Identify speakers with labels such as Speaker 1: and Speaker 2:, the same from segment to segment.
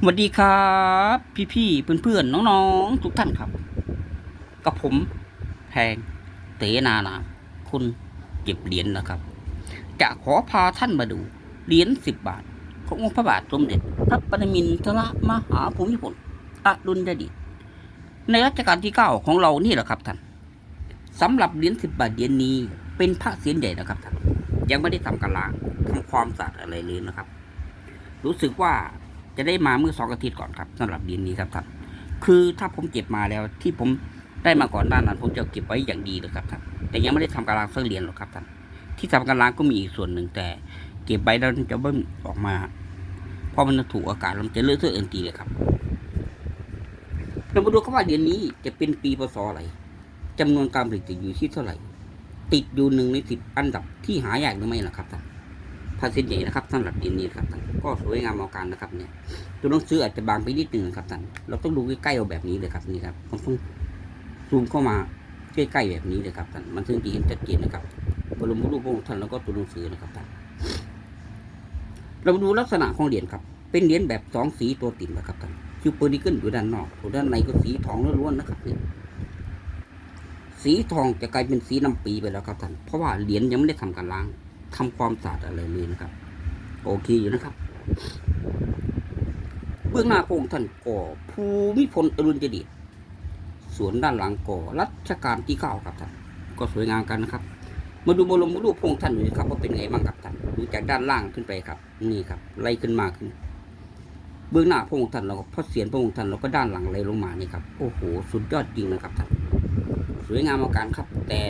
Speaker 1: สวัสดีครับ พี่ๆเพื่อนๆน้องๆ ทุกท่านครับ กับผมแพงเตนานาคุณเก็บเหรียญนะครับ จะขอพาท่านมาดูเหรียญสิบบาท ขององค์พระบาทสมเด็จ พระปรมินทรมหาภูมิพลอดุลยเดชในรัชกาลที่เก้าของเรานี่แหละครับท่านสำหรับเหรียญสิบบาทเหรียญนี้เป็นพระเศียรใหญ่นะครับท่านยังไม่ได้ทำการล้างทำความสะอาดอะไรเลยนะครับ รู้สึกว่า จะได้มาเมื่อสองอาทิตย์ก่อนครับสำหรับดินนี้ครับท่านคือถ้าผมเก็บมาแล้วที่ผมได้มาก่อนหน้านั้นผมจะเก็บไว้อย่างดีเลยครับท่านแต่ยังไม่ได้ทำการล้างสักเรียญหรอกครับท่านที่ทำการล้างก็มีอีกส่วนหนึ่งแต่ เก็บไว้แล้วจะเบิ้มออกมาเพราะมันถูกอากาศมันจะเลอะเทอะเอ็นตีเลยครับเรามาดูครับว่าเหรียญนี้จะเป็นปีพศอะไรจำนวนการผลิตจะอยู่ที่เท่าไหร่ ติดอยู่หนึ่งในสิบอันดับที่หายากหรือไม่ล่ะครับท่าน พาเส้นใหญ่นะครับสำหรับดินนี้ครับท่านก็สวยงามเอาการนะครับเนี่ยตัวหนังสืออาจจะบางไปนิดหนึ่งครับท่านเราต้องดูใกล้ๆเอาแบบนี้เลยครับนี่ครับต้องซูมเข้ามาใกล้ๆแบบนี้เลยครับท่านมันถึงจะเห็นชัดเจนนะครับบรมรูปพระองค์ท่านแล้วก็ตัวหนังสือนะครับท่านเราดูลักษณะของเหรียญครับ เป็นเหรียญแบบสองสีตัวติ่มนะครับท่านคิวเปอร์ดิเกิลอยู่ด้านนอกส่วนด้านในก็สีทองล้วนๆนะครับเนี่ยสีทองจะกลายเป็นสีน้ำปีไปแล้วครับท่านเพราะว่าเหรียญยังไม่ได้ทำการล้าง ทำความสะอาดอะไรเลยนะครับ โอเคอยู่นะครับ เบื้องหน้าพระองค์ท่านก่อภูมิพลอรุณเจดีย์สวนด้านหลังก่อรัชกาลที่เก้าครับท่านก็สวยงามกันนะครับ มาดูบรมรูปพระองค์ท่านดูนะครับว่าเป็นไงบ้างครับท่านดูจากด้านล่างขึ้นไปครับ นี่ครับ ไล่ขึ้นมาขึ้น เบื้องหน้าพระองค์ท่านเราก็พระเศียรพระองค์ท่านเราก็ด้านหลังไล่ลงมานี่ครับโอ้โหสุดยอดจริงนะครับท่านสวยงามอาการครับ แต่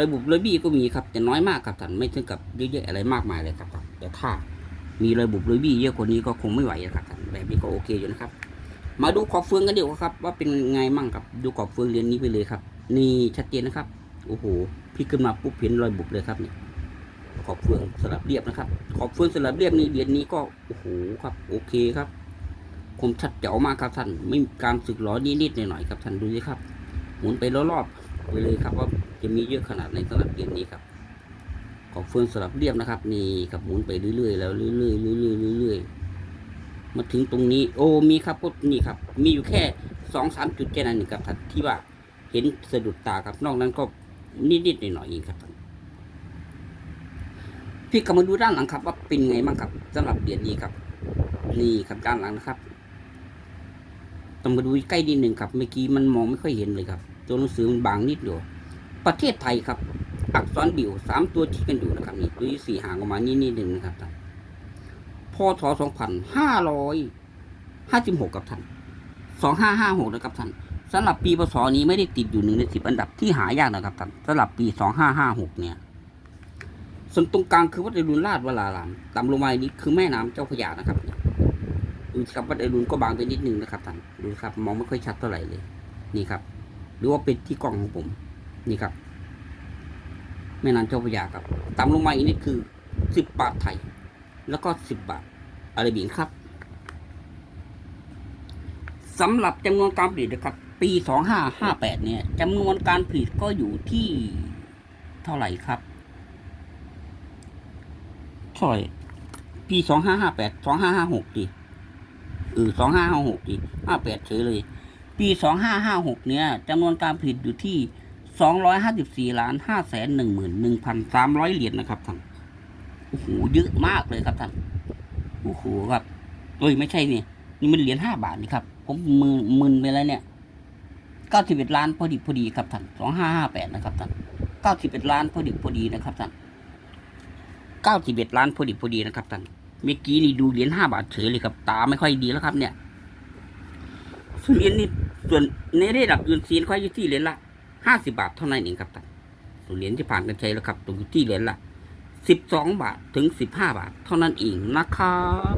Speaker 1: ระบุบระบี้ก็มีครับแต่น้อยมากครับท่านไม่ถึงกับเยอะแยะอะไรมากมายเลยครับท่านแต่ถ้ามีระบุบระบี้เยอะกว่านี้ก็คงไม่ไหวครับท่านแบบนี้ก็โอเคอยู่นะครับ มาดูขอบเฟืองกันเดีกว่าครับ ว่าเป็นไงมั่งครับดูขอบเฟืองเรียนนี้ไปเลยครับ นี่ชัดเจนนะครับโอ้โหพี่ขึ้นมาปุ๊บเห็นรอยบุบเลยครับนี่ขอบเฟืองสลับเรียบนะครับ ขอบเฟืองสลับเรียบนี่เรียนนี้ก็โอ้โหครับ โอเคครับคมชัดเจ๋วมากครับท่านไม่มีการสึกหรอนิดๆหน่อยๆครับท่านดูสิครับหมุนไปรอบๆ ไปเลยครับว่าจะมีเยอะขนาดในสลับเรียนนี้ครับ ขอบเฟืองสลับเรียบนะครับ นี่ครับหมุนไปเรื่อยๆแล้วเรื่อยๆเรื่อยๆเรื่อยๆมาถึงตรงนี้ โอ้มีครับก็นี่ครับ มีอยู่แค่สองสามจุดแค่นั้นเองครับที่ว่าเห็นสะดุดตาครับนอกนั้นก็นิดๆหน่อยๆเองครับพี่ก็มาดูด้านหลังครับ ว่าเป็นไงบ้างครับสำหรับเหรียญนี้ครับ นี่ครับด้านหลังนะครับต้องมาดูใกล้นิดหนึ่งครับ เมื่อกี้มันมองไม่ค่อยเห็นเลยครับ ตัวหนังสือมันบางนิดเดียวประเทศไทยครับ อักษรบิวสามตัวที่กันอยู่นะครับนี่ตัวที่สี่ห่างออกมานี่นิดหนึ่งนะครับท่านพศสองพันห้าร้อยห้าสิบหกกับท่านสองห้าห้าหกนะครับท่านสำหรับปีพศนี้ไม่ได้ติดอยู่หนึ่งในสิบอันดับที่หายากนะครับท่านสำหรับปีสองห้าห้าหกเนี่ย ส่วนตรงกลางคือวัดอรุณราชวรารามต่ำลงมานี้คือแม่น้ำเจ้าพระยานะครับดูครับวัดอรุณก็บางไปนิดนึงนะครับท่านดูครับ มองไม่ค่อยชัดเท่าไหร่เลย นี่ครับ หรือว่าเป็นที่กล้องของผม นี่ครับแม่น้ำเจ้าพระยาครับต่ำลงมาอีกนิดคือสิบบาทไทย แล้วก็สิบบาทอาราบินครับสำหรับจำนวนการผลิตนะครับ ปีสองห้าห้าแปดเนี่ยจำนวนการผลิตก็อยู่ที่เท่าไหร่ครับเท่าไหร่ปีสองห้าห้าแปดสองห้าห้าหกดิเออสองห้าห้าหกดิห้าแปดเฉยเลย ปีสองห้าห้าหกเนี่ยจำนวนการผลิตอยู่ที่สองร้อยห้าสิบสี่ล้านห้าแสนหนึ่งหมื่นหนึ่งพันสามร้อยเหรียญนะครับท่านโอ้โหเยอะมากเลยครับท่านโอ้โหครับเอ้ยไม่ใช่นี่นี่มันเหรียญห้าบาทนี่ครับ ผมมือมึนไปแล้วเนี่ยเก้าสิบเอ็ดล้านพอดีพอดีครับท่านสองห้าห้าแปดนะครับท่านเก้าสิบเอ็ดล้านพอดีพอดีนะครับท่านเก้าสิบเอ็ดล้านพอดีพอดีนะครับท่านเมื่อกี้นี่ดูเหรียญห้าบาทเฉยเลยครับ ตาไม่ค่อยดีแล้วครับ เนี่ยเหรียญนี่ ส่วนในระดับยูนซีนค่อยอยู่ที่เหรียญละห้าสิบาทเท่านั้นเองครับท่านส่วนเหรียญที่ผ่านกันใช้แล้วครับตรงอยู่ที่เหรียญละสิบสองบาทถึงสิบห้าบาท เท่านั้นเองนะครับ